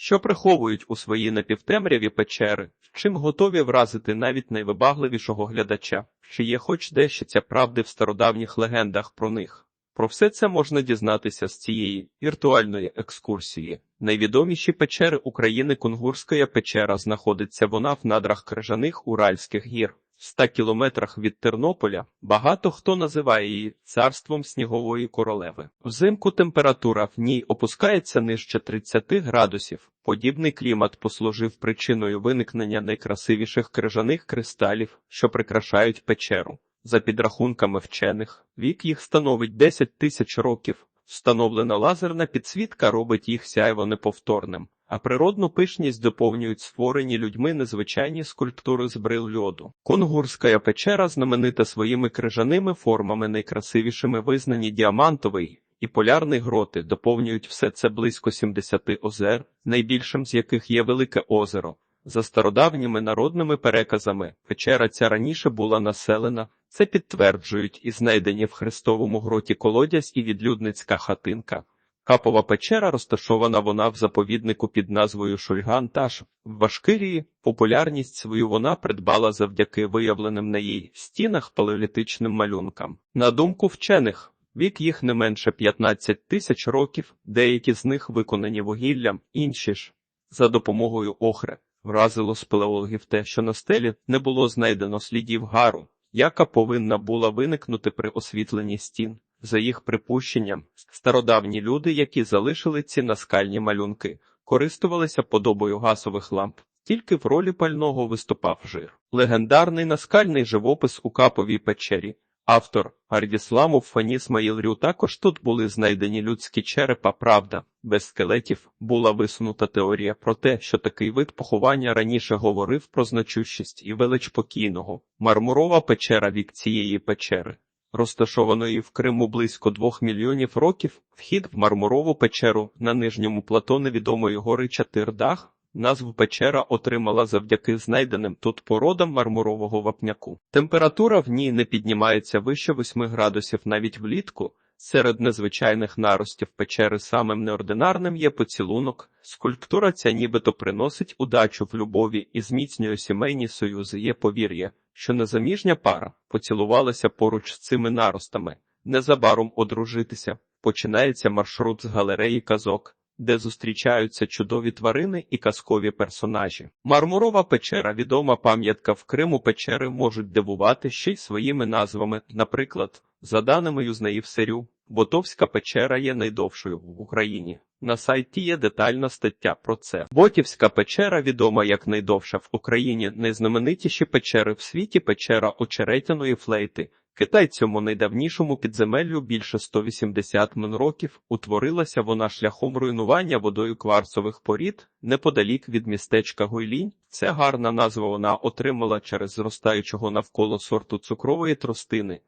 що приховують у свої напівтемряві печери, чим готові вразити навіть найвибагливішого глядача, чи є хоч дещиця правди в стародавніх легендах про них. Про все це можна дізнатися з цієї віртуальної екскурсії. Найвідоміші печери України Кунгурська печера знаходиться вона в надрах крижаних Уральських гір. 100 кілометрах від Тернополя багато хто називає її царством снігової королеви. Взимку температура в ній опускається нижче 30 градусів. Подібний клімат послужив причиною виникнення найкрасивіших крижаних кристалів, що прикрашають печеру. За підрахунками вчених, вік їх становить 10 тисяч років. Встановлена лазерна підсвітка робить їх сяйво неповторним, а природну пишність доповнюють створені людьми незвичайні скульптури з брил льоду. Конгурська печера знаменита своїми крижаними формами, найкрасивішими визнані діамантовий і полярний гроти доповнюють все це близько 70 озер, найбільшим з яких є Велике озеро. За стародавніми народними переказами, печера ця раніше була населена. Це підтверджують і знайдені в Христовому гроті колодязь і відлюдницька хатинка. Капова печера розташована вона в заповіднику під назвою Шульган-Таш. В Башкирії популярність свою вона придбала завдяки виявленим на її стінах палеолітичним малюнкам. На думку вчених, вік їх не менше 15 тисяч років, деякі з них виконані вугіллям, інші ж за допомогою охри. Вразило спелеологів те, що на стелі не було знайдено слідів гару, яка повинна була виникнути при освітленні стін. За їх припущенням, стародавні люди, які залишили ці наскальні малюнки, користувалися подобою газових ламп. Тільки в ролі пального виступав жир. Легендарний наскальний живопис у Каповій печері. Автор Ардісламов Фані Смаїлрю також тут були знайдені людські черепа. Правда, без скелетів була висунута теорія про те, що такий вид поховання раніше говорив про значущість і велич покійного. Мармурова печера вік цієї печери, розташованої в Криму близько двох мільйонів років. Вхід в мармурову печеру на нижньому плато невідомої гори Чатирдах. Назву печера отримала завдяки знайденим тут породам мармурового вапняку. Температура в ній не піднімається вище 8 градусів навіть влітку. Серед незвичайних наростів печери самим неординарним є поцілунок. Скульптура ця нібито приносить удачу в любові і зміцнює сімейні союзи. Є повір'я, що незаміжня пара поцілувалася поруч з цими наростами. Незабаром одружитися. Починається маршрут з галереї казок де зустрічаються чудові тварини і казкові персонажі. Мармурова печера відома пам'ятка в Криму печери можуть дивувати ще й своїми назвами. Наприклад, за даними юзнаїв Серю, Ботовська печера є найдовшою в Україні. На сайті є детальна стаття про це. Ботівська печера відома як найдовша в Україні. Найзнаменитіші печери в світі печера очеретяної флейти. Китай цьому найдавнішому підземеллю більше 180 мн років утворилася вона шляхом руйнування водою кварцових порід неподалік від містечка Гуйлінь. Це гарна назва вона отримала через зростаючого навколо сорту цукрової тростини,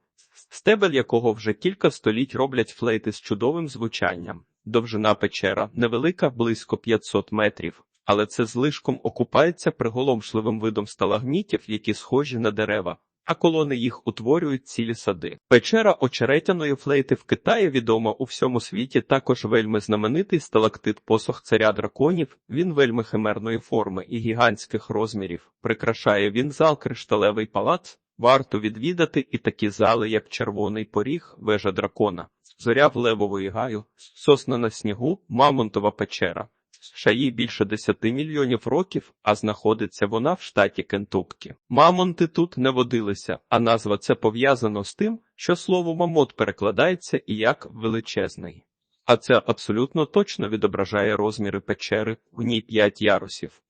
стебель якого вже кілька століть роблять флейти з чудовим звучанням. Довжина печера невелика, близько 500 метрів. Але це злишком окупається приголомшливим видом сталагмітів, які схожі на дерева а колони їх утворюють цілі сади. Печера очеретяної флейти в Китаї відома у всьому світі. Також вельми знаменитий сталактит посох царя драконів. Він вельми химерної форми і гігантських розмірів. Прикрашає він зал кришталевий палац. Варто відвідати і такі зали, як червоний поріг, вежа дракона, зоря в левової гаю, сосна на снігу, Мамонтова печера. США їй більше 10 мільйонів років, а знаходиться вона в штаті Кентуккі. Мамонти тут не водилися, а назва це пов'язано з тим, що слово мамот перекладається і як величезний. А це абсолютно точно відображає розміри печери, в ній 5 ярусів.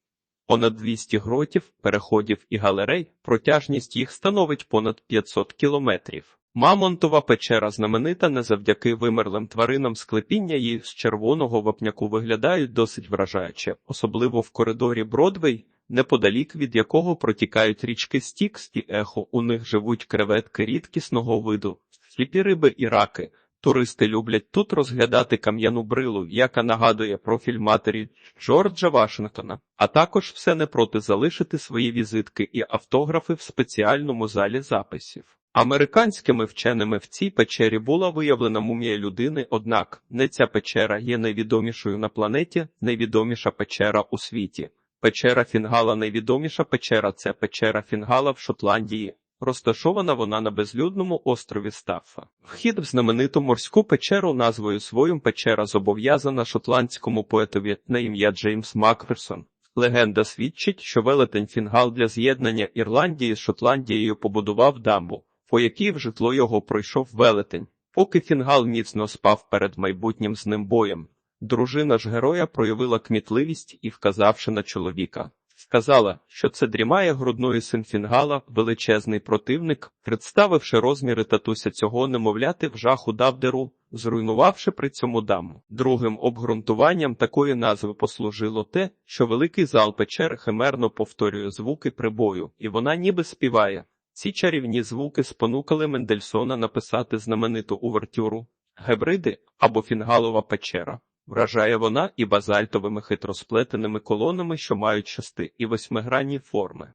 Понад 200 гротів, переходів і галерей, протяжність їх становить понад 500 кілометрів. Мамонтова печера знаменита не завдяки вимерлим тваринам склепіння її з червоного вапняку виглядають досить вражаюче, особливо в коридорі Бродвей, неподалік від якого протікають річки Стікс і ехо. У них живуть креветки рідкісного виду, сліпі риби і раки. Туристи люблять тут розглядати кам'яну брилу, яка нагадує профіль матері Джорджа Вашингтона, а також все не проти залишити свої візитки і автографи в спеціальному залі записів. Американськими вченими в цій печері була виявлена мумія людини, однак не ця печера є найвідомішою на планеті, найвідоміша печера у світі. Печера Фінгала найвідоміша печера це печера Фінгала в Шотландії. Розташована вона на безлюдному острові Стаффа. Вхід в знамениту морську печеру назвою своїм печера зобов'язана шотландському поетові на ім'я Джеймс Макферсон. Легенда свідчить, що велетень Фінгал для з'єднання Ірландії з Шотландією побудував дамбу, по якій в житло його пройшов велетень. Поки Фінгал міцно спав перед майбутнім з ним боєм, дружина ж героя проявила кмітливість і, вказавши на чоловіка, сказала, що це дрімає грудної син Фінгала, величезний противник, представивши розміри татуся цього немовляти в жаху дав деру, зруйнувавши при цьому даму. Другим обґрунтуванням такої назви послужило те, що великий зал печери химерно повторює звуки прибою, і вона ніби співає. Ці чарівні звуки спонукали Мендельсона написати знамениту увертюру Гебриди або Фінгалова печера. Вражає вона і базальтовими хитросплетеними колонами, що мають шести і восьмигранні форми.